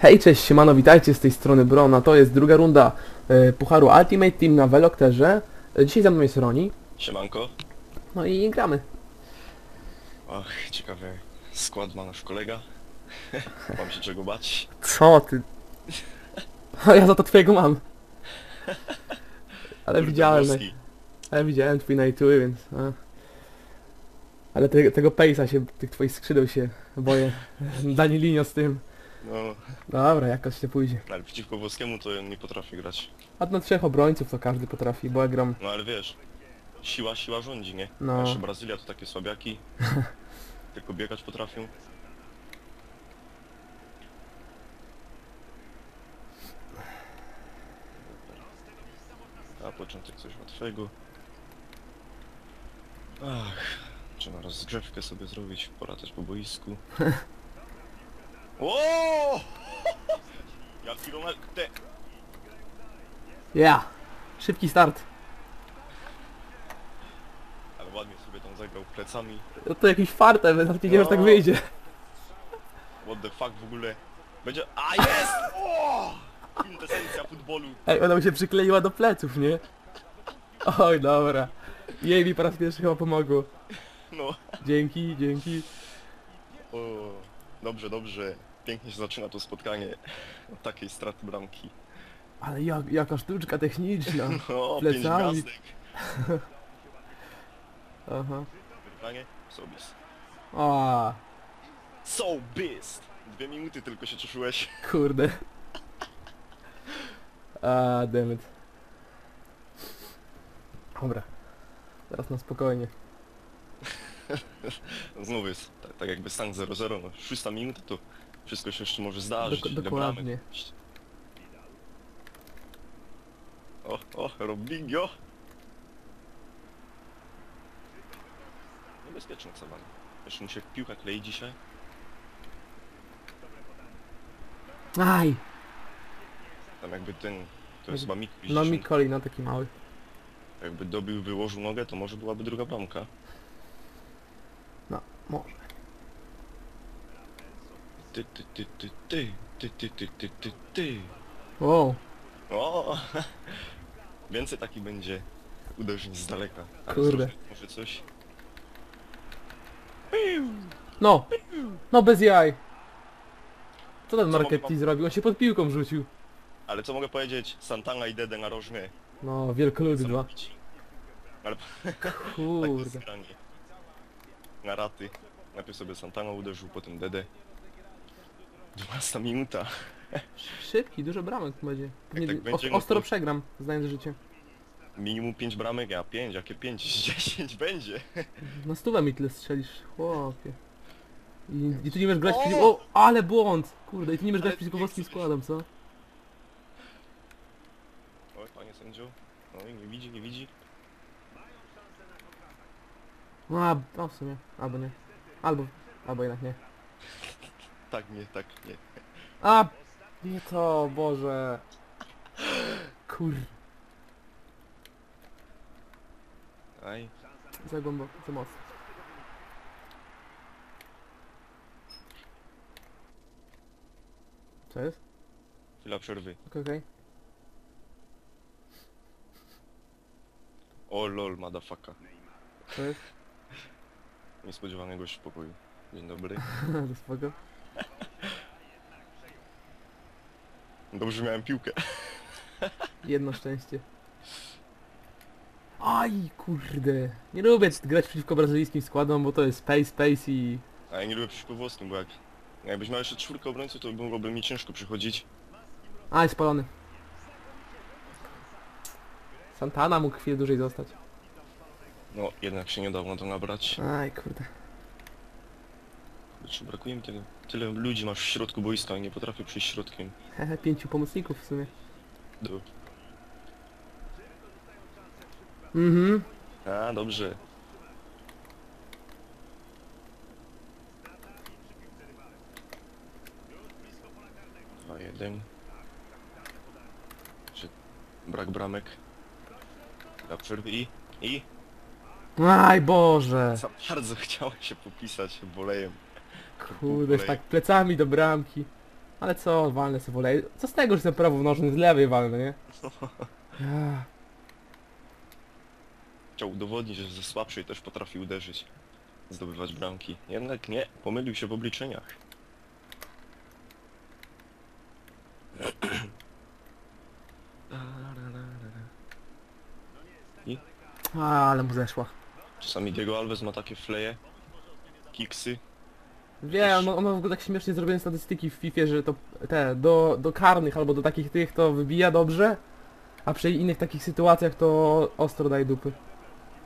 Hej, cześć, siemano, witajcie z tej strony Brona. To jest druga runda e, Pucharu Ultimate Team na Velocterze. E, dzisiaj za mną jest Roni. Siemanko. No i gramy. Ach, ciekawy skład ma nasz kolega. Mam się czego bać. Co ty? A ja za to twojego mam. Ale Kurde, widziałem, włoski. ale widziałem twój na YouTube, więc... A. Ale te, tego Pace'a się, tych twoich skrzydeł się boję. Danilinio z tym. No, Dobra, jakoś się pójdzie. ale przeciwko włoskiemu to nie potrafi grać. A na trzech obrońców to każdy potrafi, bo ja gram... No ale wiesz, siła, siła rządzi, nie? No. Nasza Brazylia to takie słabiaki. Tylko biegać potrafią. A początek coś łatwego. Ach, trzeba rozgrzewkę sobie zrobić, pora też po boisku. Ło! Jaki Ronald... Te... Ja! Szybki start. Ale ładnie sobie tam zagrał plecami. No to jakiś fartem, nawet nie wiem, że tak No. wyjdzie. What the fuck w ogóle? Będzie... A jest! O! Kwintesencja futbolu. Ej, ona mi się przykleiła do pleców, nie? Oj, dobra. Jej mi po raz pierwszy chyba pomogło. No. Dzięki, dzięki. O, dobrze, dobrze. Pięknie się zaczyna to spotkanie. Od takiej straty bramki. Ale jak, jaka sztuczka techniczna. O, pięć Plecami. gwiazdek. Aha. Wygranie? Sobis. A, So beast! Dwie minuty tylko się cieszyłeś. kurde. A, dammit. Dobra. Teraz na spokojnie. Znowu jest tak, tak jakby stan 0-0, no szósta minuta to wszystko się jeszcze może zdarzyć. Dok- ile dokładnie. O, o, Robinho! Niebezpieczne Sawan. Jeszcze mu się piłka klei dzisiaj. Aj! Tam jakby ten... To jest chyba Mik No Mikoli, no taki mały. Jakby dobił, wyłożył nogę, to może byłaby druga bramka. No, może. Ty, ty, ty, ty, ty, ty, ty, ty, ty, ty, ty. Wow. O! Więcej taki będzie uderzeń z daleka. Ale Kurde. Może coś. No! No bez jaj! Co ten Co Marketti mogę zrobił? On się pod piłką rzucił. Ale co mogę powiedzieć? Santana i Dede na rożnie. No, wielkolud dwa. Ale takie Kurde. zgranie. Na raty. Najpierw sobie Santana uderzył, potem Dede. 12 minuta. Szybki, dużo bramek będzie. Pewnie tak os- będzie, no ostro to- przegram, znając życie. Minimum 5 bramek, a 5, jakie 5? 10 będzie. Na stówę mi tyle strzelisz, chłopie. I, I ty nie wiesz grać O! przeciwko... O, ale błąd! Kurde, i ty nie wiesz grać Ale przeciwko nie włoskim chcesz. składom, co? Oj, panie sędzio. Oj, nie widzi, nie widzi. No, a, no w sumie, albo nie. Albo, albo jednak nie. Tak, nie, tak, nie. A! Nie to, Boże. Kur... Aj. Za głęboko, za mocno. Co jest? Chwila przerwy. Okej, okej. O lol, motherfucker. Co jest? Niespodziewanego gość w pokoju. Dzień dobry. spoko. Dobrze miałem piłkę. Jedno szczęście. Aj, kurde. Nie lubię grać przeciwko brazylijskim składom, bo to jest space, space i... A ja nie lubię przeciwko włoskim, bo jak... Jakbyś miał jeszcze czwórkę obrońców, to byłoby mi ciężko przychodzić. Aj, spalony. Santana mógł chwilę dłużej zostać. No, jednak się nie dało na to nabrać. Aj, kurde. Kurczę, brakuje mi tego. Tyle ludzi masz w środku boiska i nie potrafię przyjść środkiem. Hehe, pięciu pomocników w sumie. Do... Mhm. A, dobrze. Dwa, jeden. Czy brak bramek? Dla przerwy i... I... Aj, Boże. Za bardzo chciałem się popisać bolejem. Kurde, już tak plecami do bramki. Ale co, walnę sobie wolej. Co z tego, że jestem prawonożny, z lewej walnę, nie? Ja. Chciał udowodnić, że ze słabszej też potrafi uderzyć. Zdobywać bramki. Jednak nie, pomylił się w obliczeniach. A, ale mu zeszła. Czasami Diego Alves ma takie fleje, kiksy. Wiem, on, on ma w ogóle tak śmiesznie zrobione statystyki w FIFA, że to te, do, do karnych albo do takich tych to wybija dobrze, a przy innych takich sytuacjach to ostro daje dupy.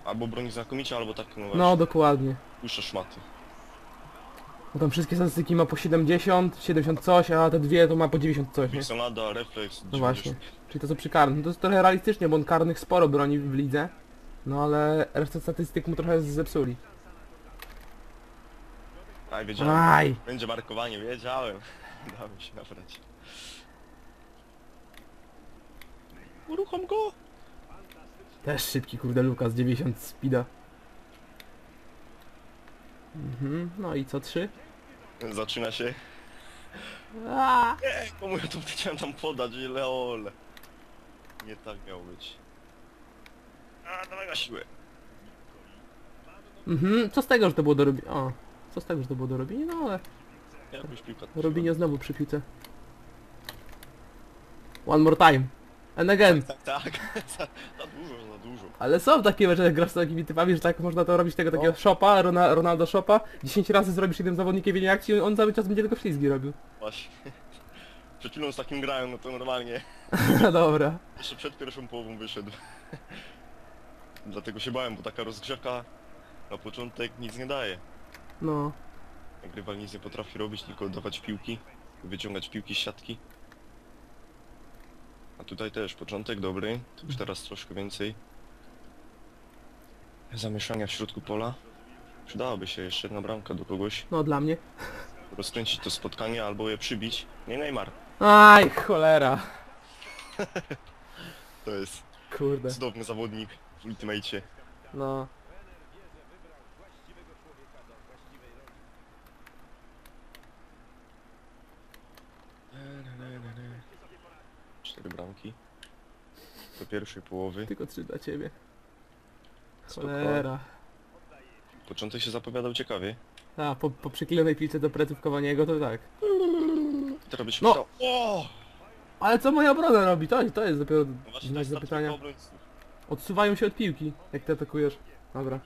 Albo broni znakomicie, albo tak no, No, dokładnie. puszcza szmaty. Bo tam wszystkie statystyki ma po 70, 70 coś, a te dwie to ma po 90 coś, nie? Pixelada, refleks, No właśnie. Czyli to co przy karnych. No to jest trochę realistycznie, bo on karnych sporo broni w lidze. No ale resztę statystyk mu trochę zepsuli. Aj, wiedziałem. Aj! Będzie markowanie, wiedziałem. Dało mi się nabrać. Uruchom go! Też szybki kurde Lukas, 90 speeda. Mhm, no i co, 3? Zaczyna się. Aaaa! Nie, komu ja to chciałem tam podać, leol. Nie tak miało być. A, dawaj na siłę. Mhm, co z tego, że to było do robienia? O, co z tego, że to było do robienia? No ale piłka... Robinio znowu przy piłce. One more time. And again. Tak, tak. za, za dużo, za dużo. Ale są takie mecze, jak grasz z takimi typami, że tak można to robić tego takiego No. shopa, Rona, Ronaldo shopa. 10 razy zrobisz jednym zawodnikiem w jednej akcji, on cały czas będzie tylko ślizgi robił. Właśnie. Przed chwilą z takim grałem, no to normalnie. Dobra. Jeszcze przed pierwszą połową wyszedł. Dlatego się bałem, bo taka rozgrzewka na początek nic nie daje. No. Jak rywal nic nie potrafi robić, tylko dawać piłki, wyciągać piłki z siatki. A tutaj też początek dobry, to już teraz troszkę więcej. Zamieszania w środku pola. Przydałaby się jeszcze jedna bramka do kogoś. No dla mnie. Rozkręcić to spotkanie albo je przybić. Nie Neymar. Aj, cholera. To jest Kurde. cudowny zawodnik w Ultimate. No. Bramki. Do pierwszej połowy. Tylko trzy dla ciebie. Spoko. Cholera. Początek się zapowiadał ciekawie. A, po, po przyklejonej piłce do pleców Kowaniego to tak. Teraz by się No. o! Ale co moja obrona robi? To, to jest dopiero No właśnie to znak jest ta zapytania. obrońców. Odsuwają się od piłki, jak ty atakujesz. Dobra.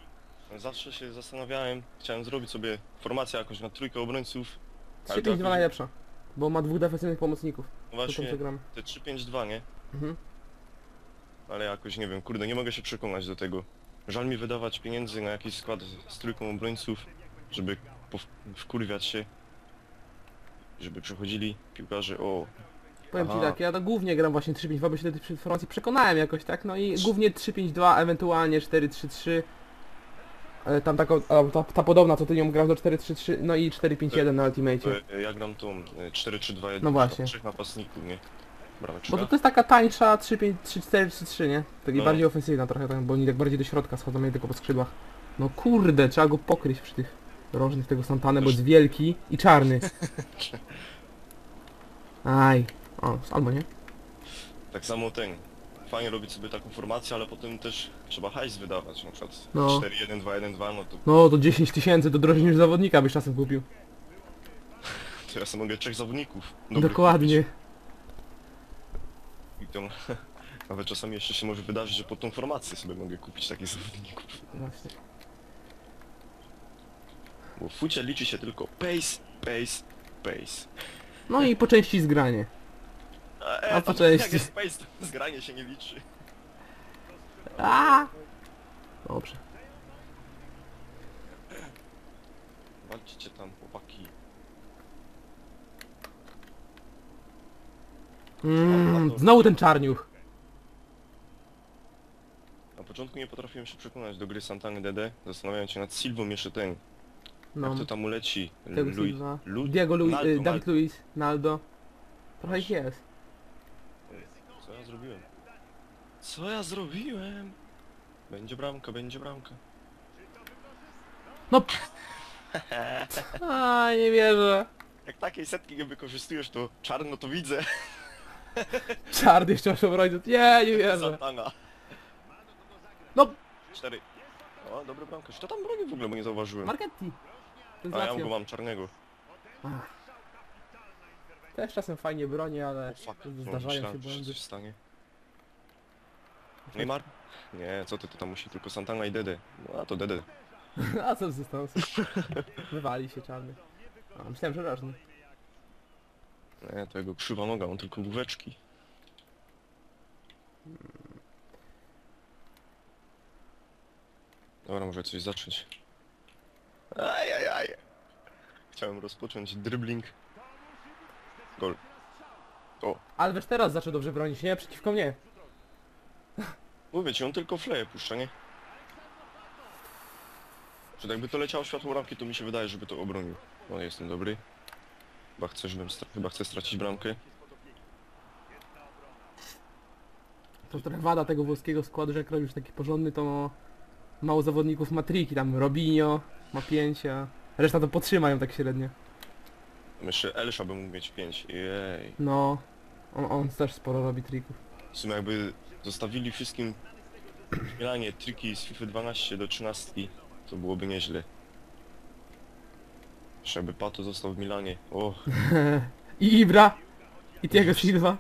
Zawsze się zastanawiałem, chciałem zrobić sobie formację jakąś na trójkę obrońców. Ale to 3-5-2 jakoś- najlepsza. Bo ma dwóch defensywnych pomocników. Właśnie, te 3-5-2, nie? Mhm. Ale jakoś nie wiem, kurde, nie mogę się przekonać do tego. Żal mi wydawać pieniędzy na jakiś skład z trójką obrońców, żeby wkurwiać się. Żeby przychodzili piłkarze, o, Powiem ci Aha. tak, ja to głównie gram właśnie 3-5-2, bo się do tej przy- formacji przekonałem jakoś, tak? No i głównie 3-5-2, ewentualnie 4-3-3. E, Tam taką, a, ta, ta podobna, co ty nią grasz do 4-3-3, no i 4-5-1 na Ultimate. e, ja gram tą e, 4-3-2-1, No właśnie. trzech napastników, nie? Brameczka. Bo to, to jest taka tańsza 3-4-3-3, nie? Taki No. bardziej ofensywna trochę, tak, bo oni tak bardziej do środka schodzą, nie tylko po skrzydłach. No kurde, trzeba go pokryć przy tych rożnych tego Santany, bo jest wielki i czarny. Aj. O, albo nie? Tak samo ten. Fajnie robić sobie taką formację, ale potem też trzeba hajs wydawać, na przykład No. 4-1-2-1-2, no to, No to 10 tysięcy to drożej niż zawodnika byś czasem kupił. to ja sobie mogę trzech zawodników dobrych Dokładnie. kupić. I to nawet czasami jeszcze się może wydarzyć, że po tą formację sobie mogę kupić takich zawodników. Właśnie. Bo w fucie liczy się tylko pace, pace, pace. No i po części zgranie. E, A po tam części. Jak jest pace, to zgranie się nie liczy. A! Dobrze. Walczcie tam, chłopaki. Mm, znowu ten czarniuch. Na początku nie potrafiłem się przekonać do gry Santany DD, zastanawiałem się nad Silvą jeszcze ten, No. jak to tam uleci. Tego Silva. Lu- Diego Luis, Naldo, y, David Naldo. Luis, Naldo. Trochę ich jest. Co ja zrobiłem? Co ja zrobiłem? Będzie bramka, będzie bramka. No! A, nie wierzę. Jak takiej setki nie wykorzystujesz, to czarno to widzę. Czarny jeszcze masz obrońców. Nie, nie wierzę. Santana. No, Cztery. O, dobry bramkarz. To tam broni w ogóle, bo nie zauważyłem. Marketti. A ja go Lazio. mam czarnego. Też czasem fajnie broni, ale O fuck. No, zdarzają się myślałem, że błędy. coś stanie. Neymar? Nie, co ty, to tam musi tylko Santana i Dede. No a to Dede. A co zostało? Wywali się czarny. A, myślałem, że rożny. Nie, to jego krzywa noga, on tylko główeczki. Dobra, może coś zacząć. Ajajaj. Chciałem rozpocząć dribbling. Gol. O, Ale wiesz, teraz zaczął dobrze bronić, nie? Przeciwko mnie. Mówię ci, on tylko fleje puszcza, nie? Że jakby to leciało światło ramki, to mi się wydaje, żeby to obronił. No, jestem dobry. Chyba chcę, żebym stra- chyba chcę stracić bramkę. To trochę wada tego włoskiego składu, że jak robisz taki porządny, to mało zawodników ma triki, tam Robinho ma pięcia, reszta to podtrzymają tak średnio. Myślę, Elsza by mógł mieć 5. Jej. No, on, on też sporo robi trików. W sumie jakby zostawili wszystkim w Milanie triki z FIFA 12 do 13, to byłoby nieźle. Jakby Pato został w Milanie. O, I Ibra! I Thiago Silva.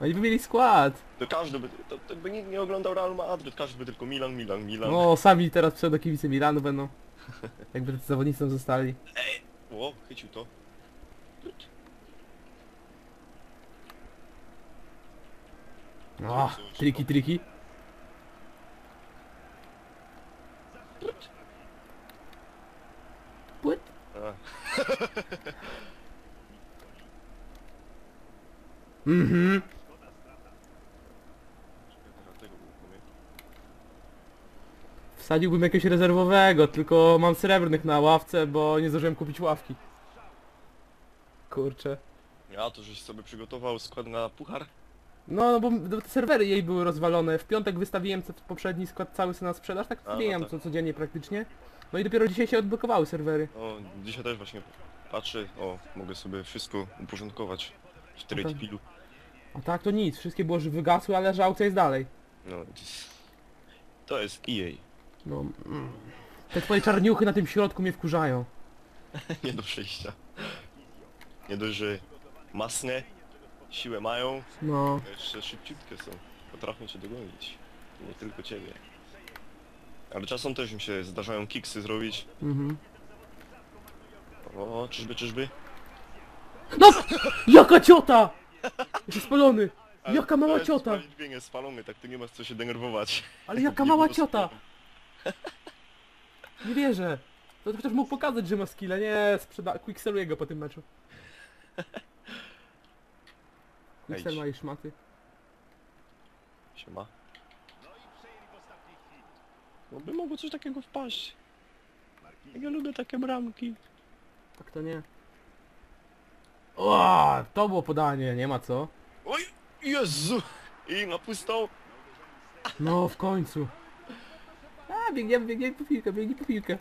Oni by mieli skład. to każdy by, to, to by nikt nie oglądał Real Madryt, każdy by tylko Milan, Milan, Milan. No, sami teraz pseudokibice Milanu będą. Jakby zawodnicy tam zostali. O, chycił to. O, triki, triki. Płyt. Mhm. Wsadziłbym jakiegoś rezerwowego, tylko mam srebrnych na ławce, bo nie zdążyłem kupić ławki. Kurczę. Ja to żeś sobie przygotował skład na puchar? No, no bo te serwery jej były rozwalone. W piątek wystawiłem co- poprzedni skład cały sobie na sprzedaż, tak A, no zmieniam tak. co codziennie praktycznie. No i dopiero dzisiaj się odblokowały serwery. O, dzisiaj też właśnie patrzę, o, mogę sobie wszystko uporządkować w Okej. trade pilu. A tak to nic, wszystkie było, że wygasły, ale że aukcja jest dalej. No, to jest, to jest EA. No, mm. Te twoje czarniuchy na tym środku mnie wkurzają. nie do przejścia. Nie dość, że masne, siłę mają, No, jeszcze szybciutkie są. Potrafią cię dogonić. Nie tylko ciebie. Ale czasem też mi się zdarzają kiksy zrobić. mhm. O, czyżby, czyżby? No! Jaka ciota! Jesteś spalony! Ale Jaka mała jest ciota! Sprawiedliwie spalony, tak tu nie masz co się denerwować. Ale jaka Nie mała było ciota! Nie wierzę. To chociaż mógł pokazać, że ma skille. Nie, sprzeda... Quickseluję go po tym meczu. Ejdź. ma i szmaty. Siema. No by mogło coś takiego wpaść. Ja lubię takie bramki. Tak to nie. O, to było podanie, nie ma co. Oj, Jezu! I na pustą. No, w końcu. A, biegniemy, biegniemy po piłkę, biegnie po piłkę.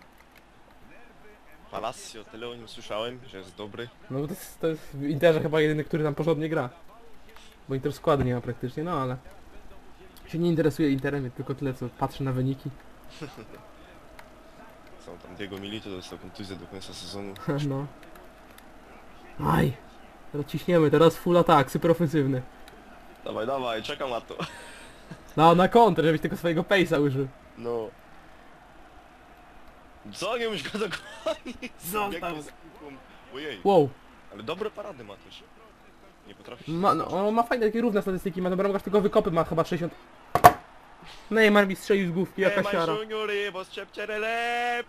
Palacio, tyle o nim słyszałem, że jest dobry. No bo to jest, to jest w Interze chyba jedyny, który tam porządnie gra. Bo Inter składu nie ma praktycznie, no ale... Się nie interesuje Interem, tylko tyle co patrzę na wyniki. Są tam Diego Milito, dostał kontuzję do końca sezonu. no. Aj. Teraz ciśniemy, teraz full attack, super ofensywny. Dawaj, dawaj, czekam na to. No, na kontrę, żebyś tego swojego pace'a użył. No. Co, nie musisz go dogonić? Zostaw. Biegnie z piłką. Ojej, Wow. ale dobre parady ma też. Nie potrafi Ma, no, on ma fajne takie równe statystyki, ma dobra, tylko wykopy ma chyba 60... Neymar mi strzelił z główki, jaka siara. bo lep!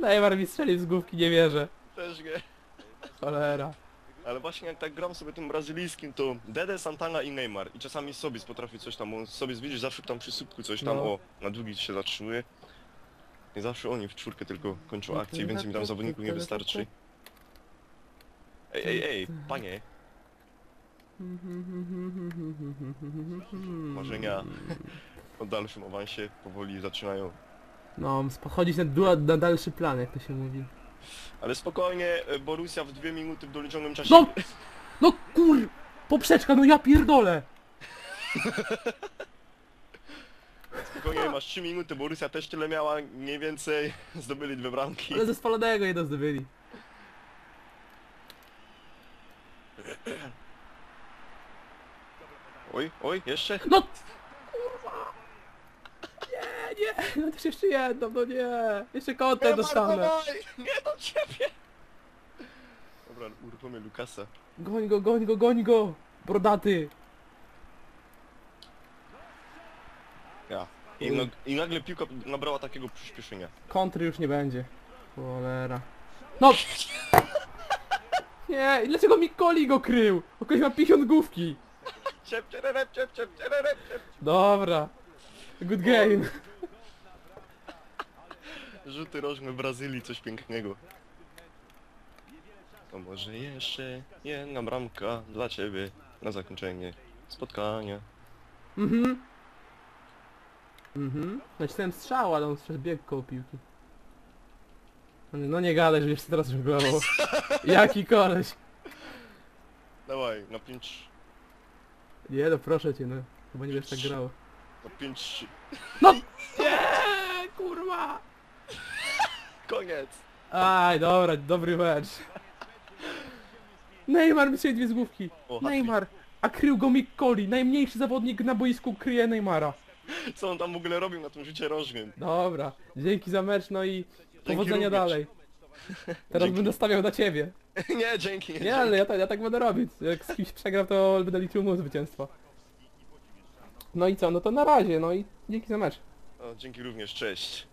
Neymar mi strzelił z główki, nie wierzę. Też nie. Cholera. Ale właśnie jak tak gram sobie tym brazylijskim, to Dede, Santana i Neymar. I czasami Sobis potrafi coś tam, on Sobis widzisz zawsze tam przy słupku coś tam, No. o, na długi się zatrzymuje. Nie zawsze oni w czwórkę tylko kończą akcję, więc mi tam zawodników nie wystarczy. Ej, ej, ej, panie, marzenia o dalszym awansie powoli zaczynają. No, chodzić na, dua- na dalszy plan, jak to się mówi. Ale spokojnie, e, Borussia w dwie minuty w doliczonym czasie... No! No kur... Poprzeczka, no ja pierdolę! Spokojnie, masz trzy minuty, Borussia też tyle miała, mniej więcej. Zdobyli dwie bramki. Ale ze spalonego jedno zdobyli. Oj, oj, jeszcze? No! Kurwa! Nie, nie! No też jeszcze jedno, no nie! Jeszcze kątę dostanę. dawaj! Nie do ciebie! Dobra, uruchomię Lukasa. Goń go, goń go, goń go! Brodaty! Ja. I, I nagle piłka nabrała takiego przyspieszenia. Kontry już nie będzie. Cholera. No! Nie, i dlaczego mi Koli go krył? Bo ma 50 główki. Ciep, ciererep, ciep, ciep, ciererep, ciep. Dobra. Good game. Rzuty rożne w Brazylii, coś pięknego. To może jeszcze jedna bramka dla ciebie na zakończenie spotkania. Mhm. Mhm. Nacisnąłem strzał, ale on przez bieg koło piłki. No nie gadaj, że jeszcze teraz już głował. Jaki koleś. Dawaj, na 5... Nie no, proszę cię, no. Chyba nie wiesz tak grało. Na 5... No! Nie, kurwa! Koniec! Aj, dobra, dobry mecz. Neymar mi dwie z główki. O. Neymar. A krył go Mick Colley. Najmniejszy zawodnik na boisku kryje Neymara. Co on tam w ogóle robił na tym rzucie rożnym? Dobra, dzięki za mecz, no i powodzenia również. dalej. Teraz Dzięki. będę stawiał na ciebie. nie, dzięki, nie, ale ja, tak- ja tak będę robić. Jak z kimś przegram, to będę liczył mu zwycięstwa. No i co, no to na razie, no i dzięki za mecz. O, dzięki również, cześć.